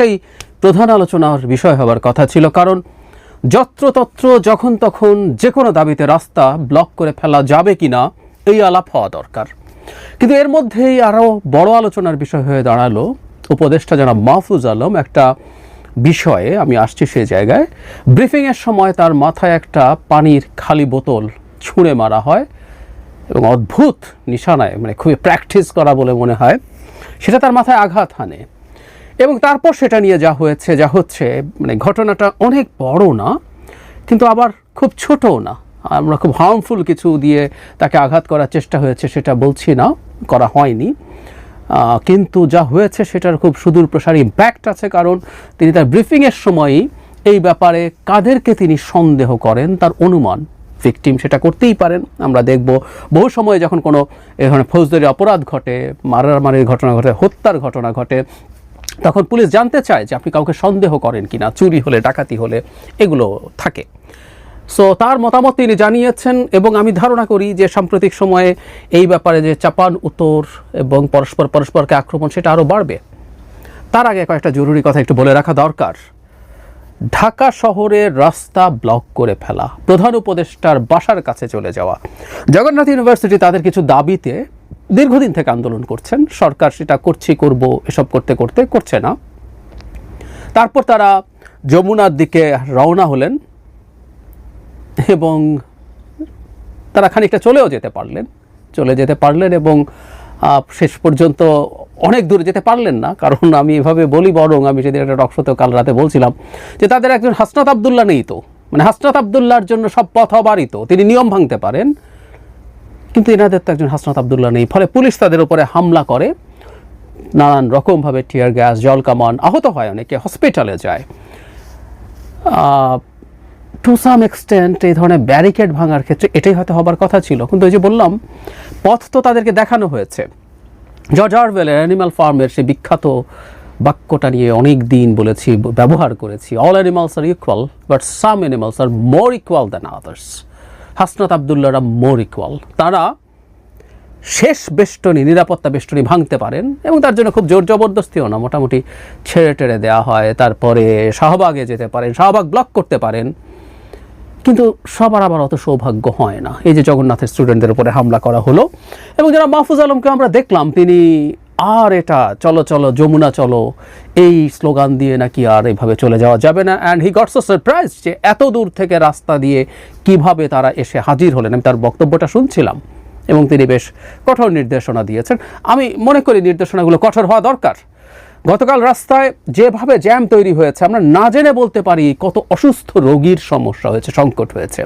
সেটাই প্রধান আলোচনার বিষয় হবার কথা ছিল। কারণ যত্রতত্র যখন তখন যে কোনো দাবিতে রাস্তা ব্লক করে ফেলা যাবে কিনা, এই আলাপ হওয়া দরকার। কিন্তু এর মধ্যেই আরও বড় আলোচনার বিষয় হয়ে দাঁড়াল। উপদেষ্টা জনাব মাহফুজ আলম একটা বিষয়ে, আমি আসছি সেই জায়গায়, ব্রিফিংয়ের সময় তার মাথায় একটা পানির খালি বোতল ছুঁড়ে মারা হয় এবং অদ্ভুত নিশানায় মানে খুবই প্র্যাকটিস করা বলে মনে হয়, সেটা তার মাথায় আঘাত হানে। এবং তারপর সেটা নিয়ে যা হয়েছে, যা হচ্ছে মানে ঘটনাটা অনেক বড় না, কিন্তু আবার খুব ছোটও না। আমরা খুব হার্মফুল কিছু দিয়ে তাকে আঘাত করার চেষ্টা হয়েছে সেটা বলছি না, করা হয়নি। কিন্তু যা হয়েছে সেটার খুব সুদূর প্রসারী ইম্প্যাক্ট আছে, কারণ তিনি তার ব্রিফিংয়ের সময়ই এই ব্যাপারে কাদেরকে তিনি সন্দেহ করেন, তার অনুমান। ভিকটিম সেটা করতেই পারেন। আমরা দেখব বহু সময় যখন কোনো এ ধরনের ফৌজদারি অপরাধ ঘটে, মারামারির ঘটনা ঘটে, হত্যার ঘটনা ঘটে তখন পুলিশ জানতে চায় যে আপনি কাউকে সন্দেহ করেন কিনা, চুরি হলে, ডাকাতি হলে, এগুলো থাকে। সো তার মতামত তিনি জানিয়েছেন এবং আমি ধারণা করি যে সাম্প্রতিক সময়ে এই ব্যাপারে যে চাপান, উত্তর এবং পরস্পর পরস্পরকে আক্রমণ, সেটা আরও বাড়বে। তার আগে কয়েকটা জরুরি কথা একটু বলে রাখা দরকার। ঢাকা শহরের রাস্তা ব্লক করে ফেলা, প্রধান উপদেষ্টার বাসার কাছে চলে যাওয়া। জগন্নাথ ইউনিভার্সিটি তাদের কিছু দাবিতে দীর্ঘদিন থেকে আন্দোলন করছেন। সরকার সেটা করছি, করব, এসব করতে করতে করছে না। তারপর তারা যমুনার দিকে রওনা হলেন এবং তারা খানিকটা চলেও যেতে পারলেন। চলে যেতে পারলেন এবং শেষ পর্যন্ত অনেক দূরে যেতে পারলেন না। কারণ আমি এভাবে বলি, বরং আমি সেদিন একটা টকশোতে কাল রাতে বলছিলাম যে, তাদের একজন হাসনাত আবদুল্লাহ নেই তো। মানে হাসনাত আবদুল্লাহর জন্য সব পথ অবারিত। তিনি নিয়ম ভাঙতে পারেন কিন্তু এনাদের তো একজন হাসনাত আবদুল্লাহ নেই। ফলে পুলিশ তাদের উপরে হামলা করে। নানান রকমভাবে টিয়ার গ্যাস জল কামান আহত হয় অনেকে হসপিটালে যায়। টু সাম এক্সটেন্ট এই ধরনের ব্যারিকেড ভাঙার ক্ষেত্রে এটাই হয়তো হবার কথা ছিল। কিন্তু ওই যে বললাম, পথ তো তাদেরকে দেখানো হয়েছে। জর্জ অরওয়েলের অ্যানিমাল ফার্মের সেই বিখ্যাত বাক্যটা নিয়ে অনেক দিন বলেছি, ব্যবহার করেছি। All animals are equal but some animals are more equal than others Hasnat আবদুল্লাহরা more equal. তারা শেষ বেষ্টনী, নিরাপত্তা বেষ্টনী ভাঙতে পারেন এবং তার জন্য খুব জোর জবরদস্তিও না, মোটামুটি ছেড়ে টেড়ে দেওয়া হয়, তারপরে শাহবাগে যেতে পারেন, শাহবাগ ব্লক করতে পারেন। কিন্তু সবার আবার অত সৌভাগ্য হয় না। এই যে জগন্নাথের স্টুডেন্টদের উপরে হামলা করা হলো এবং যারা মাহফুজ আলমকে আমরা দেখলাম, তিনি আর এটা, চলো চলো, যমুনা, চলো, এই স্লোগান দিয়ে নাকি আর এইভাবে চলে যাওয়া যাবে না। অ্যান্ড হি গটস সারপ্রাইজ যে এত দূর থেকে রাস্তা দিয়ে কীভাবে তারা এসে হাজির হলেন। আমি তার বক্তব্যটা শুনছিলাম এবং তিনি বেশ কঠোর নির্দেশনা দিয়েছেন। আমি মনে করি নির্দেশনাগুলো কঠোর হওয়া দরকার। গতকাল রাস্তায় যেভাবে জ্যাম তৈরি হয়েছে, আমরা না জেনে বলতে পারি কত অসুস্থ রোগীর সমস্যা হয়েছে, সংকট হয়েছে।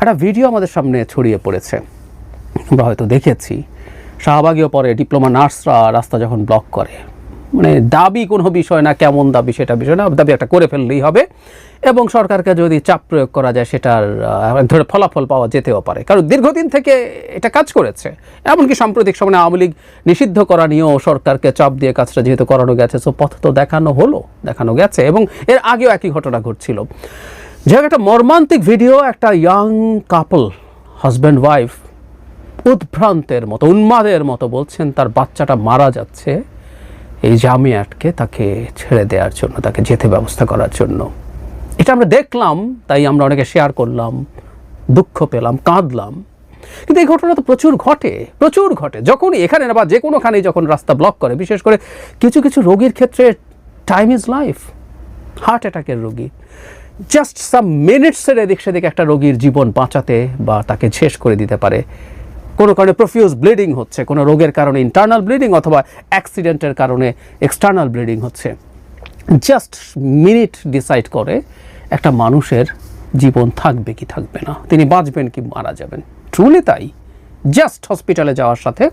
একটা ভিডিও আমাদের সামনে ছড়িয়ে পড়েছে। আমরা হয়তো দেখেছি। শাহবাগীয় পরে ডিপ্লোমা নার্সরা রাস্তা যখন ব্লক করে। মানে দাবি কোনো বিষয় না, কেমন দাবি সেটা বিষয় না, দাবি একটা করে ফেললেই হবে। এবং সরকারকে যদি চাপ প্রয়োগ করা যায়, সেটার ধরে ফলাফল পাওয়া যেতেও পারে। কারণ দীর্ঘদিন থেকে এটা কাজ করেছে। এমনকি সাম্প্রতিক সময়ে আওয়ামী লীগ নিষিদ্ধ করা নিয়েও সরকারকে চাপ দিয়ে কাজটা যেহেতু করানো গেছে সো পথ তো দেখানো হলো, দেখানো গেছে। এবং এর আগেও একই ঘটনা ঘটছিল। যাই একটা মর্মান্তিক ভিডিও একটা ইয়াং কাপল হাজব্যান্ড ওয়াইফ উদ্ভ্রান্তের মতো, উন্মাদের মতো বলছেন, তার বাচ্চাটা মারা যাচ্ছে এই জামে আটকে তাকে ছেড়ে দেওয়ার জন্য, তাকে যেতে ব্যবস্থা করার জন্য। এটা আমরা দেখলাম, তাই আমরা অনেকে শেয়ার করলাম, দুঃখ পেলাম, কাঁদলাম। কিন্তু এই ঘটনা তো প্রচুর ঘটে প্রচুর ঘটে। যখনই এখানে না বা যে কোনোখানেই যখন রাস্তা ব্লক করে, বিশেষ করে কিছু কিছু রোগীর ক্ষেত্রে টাইম ইজ লাইফ হার্ট অ্যাটাকের রোগী। জাস্ট সাম মিনিটসের এদিক সেদিক একটা রোগীর জীবন বাঁচাতে বা তাকে শেষ করে দিতে পারে। কোনো কারণে প্রফিউজ ব্লিডিং হচ্ছে, কোনো রোগের কারণে ইন্টারনাল ব্লিডিং অথবা অ্যাক্সিডেন্টের কারণে এক্সটার্নাল ব্লিডিং হচ্ছে। জাস্ট মিনিট ডিসাইড করে একটা মানুষের জীবন থাকবে কি থাকবে না, তিনি বাঁচবেন কি মারা যাবেন। ট্রুলি তাই জাস্ট হসপিটালে যাওয়ার সাথে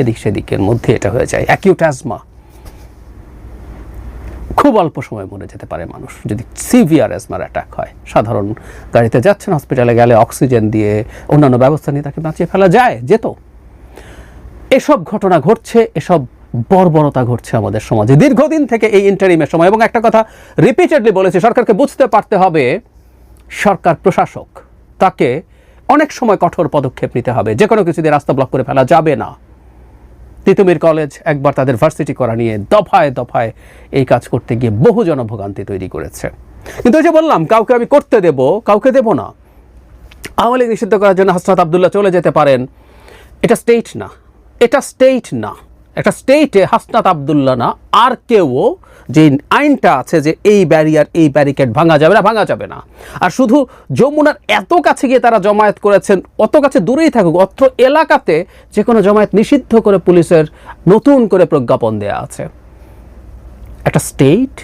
এদিক সেদিকের মধ্যে এটা হয়ে যায়। অ্যাকিউট অ্যাজমা খুব অল্প সময় মরে যেতে পারে মানুষ। যদি সিভিয়ার অ্যাজমার অ্যাটাক হয়, সাধারণ গাড়িতে যাচ্ছেন হসপিটালে গেলে অক্সিজেন দিয়ে অন্যান্য ব্যবস্থা নিয়ে তাকে বাঁচিয়ে ফেলা যায় যেত এসব ঘটনা ঘটছে, এসব বর্বরতা ঘটছে আমাদের সমাজে। দীর্ঘদিন থেকে এই ইন্টারিমের সময়। এবং একটা কথা রিপিটেডলি বলেছে, সরকারকে বুঝতে পারতে হবে, সরকার প্রশাসক, তাকে অনেক সময় কঠোর পদক্ষেপ নিতে হবে। যে কোনো কিছু দিয়ে রাস্তা ব্লক করে ফেলা যাবে না। তিতুমির কলেজ একবার তাদের ভার্সিটি করা নিয়ে দফায় দফায় এই কাজ করতে গিয়ে বহু জনভোগান্তি তৈরি করেছে। কিন্তু ওই যে বললাম, কাউকে আমি করতে দেব, কাউকে দেব না। আওয়ামী লীগ নিষিদ্ধ করার জন্য হাসনাত আবদুল্লাহ চলে যেতে পারেন। এটা স্টেট না। এটা স্টেট না। একটা স্টেটে হাসনাত আবদুল্লাহ না, আর কেউ যে আইনটা আছে যে এই ব্যারিয়ার এই ব্যারিকেড ভাঙা যাবে না, ভাঙা যাবে না। আর শুধু যমুনার এত কাছে গিয়ে তারা জমায়েত করেছেন, অত কাছে দূরেই থাকুক, অত্র এলাকাতে যে কোনো জমায়েত নিষিদ্ধ করে পুলিশের নতুন করে প্রজ্ঞাপন দেয়া আছে। একটা স্টেট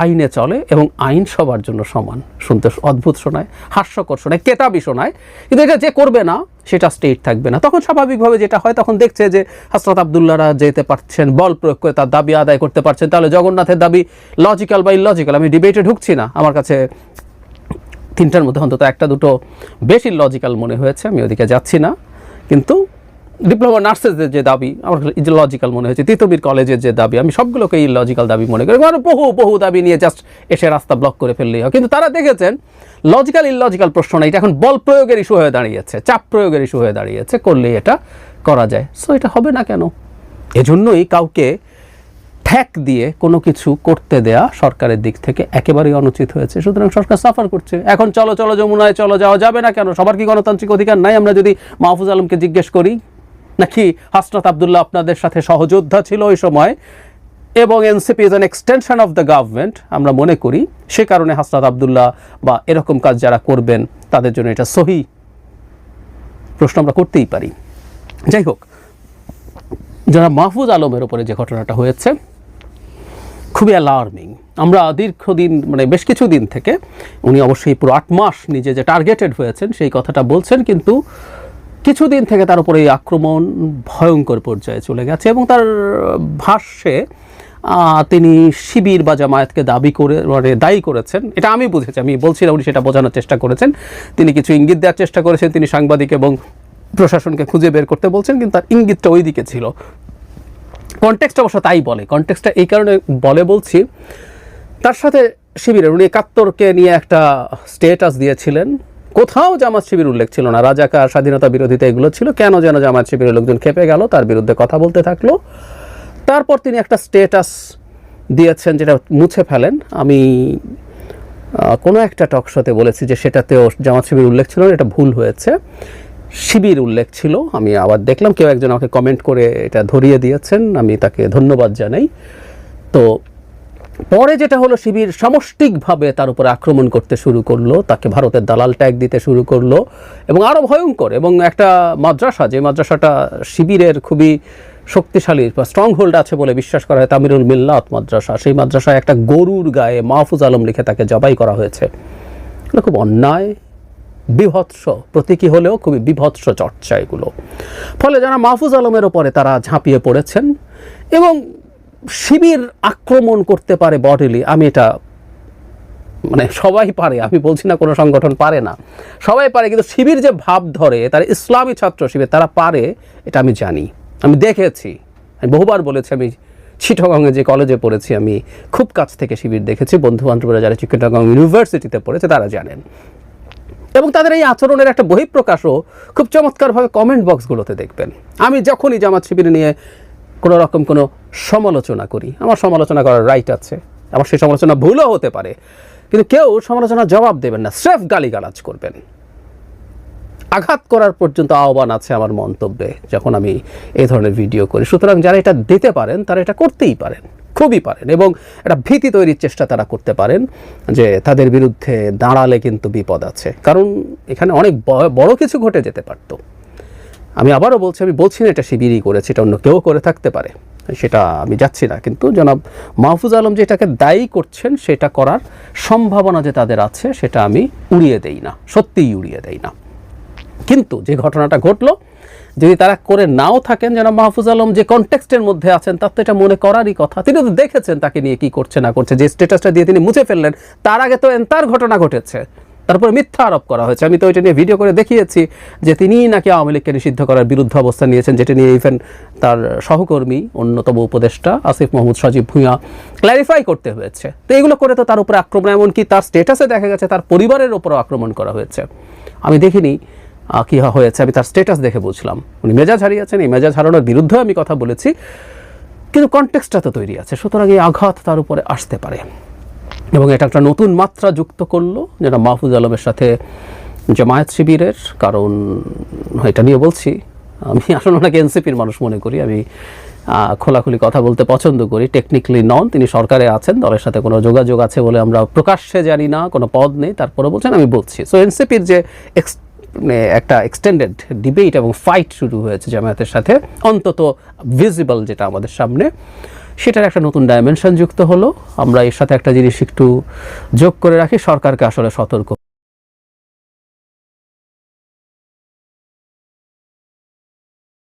আইনে চলে এবং আইন সবার জন্য সমান। শুনতে অদ্ভুত শোনায়, হাস্যকর শোনায়, কেতাবি শোনায়। কিন্তু এটা যে করবে না, সেটা স্টেট থাকবে না। তখন স্বাভাবিকভাবে যেটা হয়, তখন দেখছে যে হাসরত আবদুল্লাহরা যেতে পারছেন, বল প্রয়োগ করে তার দাবি আদায় করতে পারছেন। তাহলে জগন্নাথের দাবি লজিক্যাল বা ইলজিক্যাল আমি ডিবেটে ঢুকছি না। আমার কাছে তিনটার মধ্যে অন্তত একটা দুটো বেশি লজিক্যাল মনে হয়েছে, আমি ওদিকে যাচ্ছি না। কিন্তু ডিপ্লোমা নার্সেসদের যে দাবি, আমার লজিক্যাল মনে হয়েছে তিতবির কলেজের যে দাবি, আমি সবগুলোকে লজিক্যাল দাবি মনে করি। কারণ বহু বহু দাবি নিয়ে জাস্ট এসে রাস্তা ব্লক করে ফেললেই হয়। কিন্তু তারা দেখেছেন লজিক্যাল ইললজিক্যাল প্রশ্ন না এটা এখন বল প্রয়োগের ইস্যু হয়ে দাঁড়িয়েছে, চাপ প্রয়োগের ইস্যু হয়ে দাঁড়িয়েছে, করলেই এটা করা যায়। সো এটা হবে না কেন? এজন্যই কাউকে ঠ্যাক দিয়ে কোনো কিছু করতে দেয়া সরকারের দিক থেকে একেবারেই অনুচিত হয়েছে। সুতরাং সরকার সাফার করছে। এখন চলো চলো, যমুনায় চলো, যাওয়া যাবে না কেন? সবার কি গণতান্ত্রিক অধিকার নাই? আমরা যদি মাহফুজ আলমকে জিজ্ঞেস করি নাকি হাসনাত আবদুল্লাহ আপনাদের সাথে সহযোদ্ধা ছিল ওই সময়? এবং NCP is an extension of the government আমরা মনে করি সে কারণে হাসনাত আবদুল্লাহ বা এরকম কাজ যারা করবেন, তাদের জন্য এটা সহি। প্রশ্ন আমরা করতেই পারি। যাই হোক যারা মাহফুজ আলমের ওপরে যে ঘটনাটা হয়েছে, খুবই অ্যালার্মিং আমরা দীর্ঘদিন মানে বেশ কিছু দিন থেকে, উনি অবশ্যই পুরো আট মাস নিজে যে টার্গেটেড হয়েছেন, সেই কথাটা বলছেন, কিন্তু কিছুদিন থেকে তার উপরে এই আক্রমণ ভয়ঙ্কর পর্যায়ে চলে গেছে এবং তার ভাষ্যে তিনি শিবির বা জামায়াতকে দাবি করে মানে দায়ী করেছেন। এটা আমি বুঝেছি, আমি বলছিলাম উনি সেটা বোঝানোর চেষ্টা করেছেন। তিনি কিছু ইঙ্গিত দেওয়ার চেষ্টা করেছেন, তিনি সাংবাদিক এবং প্রশাসনকে খুঁজে বের করতে বলছেন, কিন্তু তার ইঙ্গিতটা ওই দিকে ছিল। কনটেক্সট অবশ্য তাই বলে, কনটেক্সটটা এই কারণে বলে বলছি, তার সাথে শিবিরের উনি একাত্তরকে নিয়ে একটা স্টেটাস দিয়েছিলেন। কোথাও জামাত শিবির উল্লেখ ছিল না। রাজাকার স্বাধীনতা বিরোধিতা এগুলো ছিল। কেন যেন জামাত শিবিরের লোকজন খেপে গেল, তার বিরুদ্ধে কথা বলতে থাকল। তারপর তিনি একটা স্টেটাস দিয়েছেন যেটা মুছে ফেলেন। আমি কোনো একটা টক শোতে বলেছি যে সেটাতেও জামাত শিবির উল্লেখ ছিল না, এটা ভুল হয়েছে। শিবির উল্লেখ ছিল, আমি আবার দেখলাম, কেউ একজন আমাকে কমেন্ট করে এটা ধরিয়ে দিয়েছেন, আমি তাকে ধন্যবাদ জানাই। তো পরে যেটা হলো শিবির সামষ্টিকভাবে তার উপরে আক্রমণ করতে শুরু করল, তাকে ভারতের দালাল ট্যাগ দিতে শুরু করল এবং আরও ভয়ঙ্কর এবং একটা মাদ্রাসা, যে মাদ্রাসাটা শিবিরের খুবই শক্তিশালী বা স্ট্রং হোল্ড আছে বলে বিশ্বাস করা হয়, তামিরুল মিল্লাত মাদ্রাসা। সেই মাদ্রাসায় একটা গরুর গায়ে মাহফুজ আলম লিখে তাকে জবাই করা হয়েছে। খুব অন্যায়, বিভৎস, প্রতীকী হলেও খুবই বিভৎস চর্চা এগুলো। ফলে যারা মাহফুজ আলমের ওপরে তারা ঝাঁপিয়ে পড়েছেন এবং শিবির আক্রমণ করতে পারে বডিলি, আমি এটা মানে সবাই পারে, আমি বলছি না কোনো সংগঠন পারে না। সবাই পারে, কিন্তু শিবির যে ভাব ধরে, তার ইসলামী ছাত্র শিবির, তারা পারে, এটা আমি জানি। আমি দেখেছি, আমি বহুবার বলেছি, আমি চিটগংয়ে যে কলেজে পড়েছি, আমি খুব কাছ থেকে শিবির দেখেছি বন্ধু বান্ধবরা যারা চিটগং ইউনিভার্সিটিতে পড়েছে, তারা জানেন। এবং তাদের এই আচরণের একটা বহিঃপ্রকাশও খুব চমৎকারভাবে কমেন্ট বক্সগুলোতে দেখবেন। আমি যখনই জামাত শিবির নিয়ে কোনো রকম কোনো সমালোচনা করি। আমার সমালোচনা করার রাইট আছে। আমার সেই সমালোচনা ভুলও হতে পারে। কিন্তু কেউ সমালোচনা জবাব দেবেন না, স্রেফ গালিগালাজ করবেন। আঘাত করার পর্যন্ত আহ্বান আছে আমার মন্তব্যে, যখন আমি এই ধরনের ভিডিও করি। সুতরাং যারা এটা দিতে পারেন, তারা এটা করতেই পারেন, খুবই পারেন এবং একটা ভীতি তৈরির চেষ্টা তারা করতে পারেন যে তাদের বিরুদ্ধে দাঁড়ালে কিন্তু বিপদ আছে। কারণ এখানে অনেক বড় কিছু ঘটে যেতে পারতো। আমি আবারও বলছি, আমি বলছি না এটা শিবিরই করেছে, এটা অন্য কেউ করে থাকতে পারে। সেটা আমি যাচ্ছি না। কিন্তু জনাব মাহফুজ আলম যেটাকে দায়ী করছেন, সেটা করার সম্ভাবনা যে তাদের আছে, সেটা আমি উড়িয়ে দেই না, সত্যিই উড়িয়ে দেই না। কিন্তু যে ঘটনাটা ঘটলো, যদি তারা করে নাও থাকেন যেন মাহফুজ আলম যে কনটেক্সটের মধ্যে আছেন, তার তো এটা মনে করারই কথা। তিনি তো দেখেছেন তাকে নিয়ে কি করছে, না করছে, যে স্ট্যাটাসটা দিয়ে তিনি মুছে ফেললেন, তার আগে তো তার ঘটনা ঘটেছে। তারপরে মিথ্যা আরোপ করা হয়েছে। আমি তো ওইটা নিয়ে ভিডিও করে দেখিয়েছি যে তিনিই নাকি আওয়ামী লীগকে নিষিদ্ধ করার বিরুদ্ধে অবস্থান নিয়েছেন, যেটা নিয়ে ইভেন তার সহকর্মী, অন্যতম উপদেষ্টা আসিফ মাহমুদ সজীব ভূঁইয়া ক্ল্যারিফাই করতে হয়েছে। তো এগুলো করে তো তার উপরে আক্রমণ, এমনকি তার স্টেটাসে দেখা গেছে তার পরিবারের উপরও আক্রমণ করা হয়েছে। আমি দেখিনি কি হয়েছে, আমি তার স্টেটাস দেখে বুঝলাম। উনি মেজাজ হারিয়েছেন, এই মেজাজ হারানোর বিরুদ্ধে আমি কথা বলেছি। কিন্তু কনটেক্সটটা তো তৈরি আছে, সুতরাং এই আঘাত তার উপরে আসতে পারে। এবং এটা একটা নতুন মাত্রা যুক্ত করল, যেটা মাহফুজ আলমের সাথে জামায়াত শিবিরের, কারণ এটা নিয়ে বলছি, আমি আসলে ওনাকে এনসিপির মানুষ মনে করি, আমি খোলাখুলি কথা বলতে পছন্দ করি টেকনিক্যালি নন তিনি সরকারে আছেন, দলের সাথে কোনো যোগাযোগ আছে বলে আমরা প্রকাশ্যে জানি না, কোনো পদ নেই, তারপরে বলছেন, আমি বলছি। সো এনসিপির যে ex- মানে একটা এক্সটেন্ডেড ডিবেট এবং ফাইট শুরু হয়েছে জামায়াতের সাথে, অন্তত ভিজিবল যেটা আমাদের সামনে সেটার একটা নতুন ডাইমেনশন যুক্ত হলো। আমরা এর সাথে একটা জিনিস একটু যোগ করে রাখি, সরকারকে আসলে সতর্ক।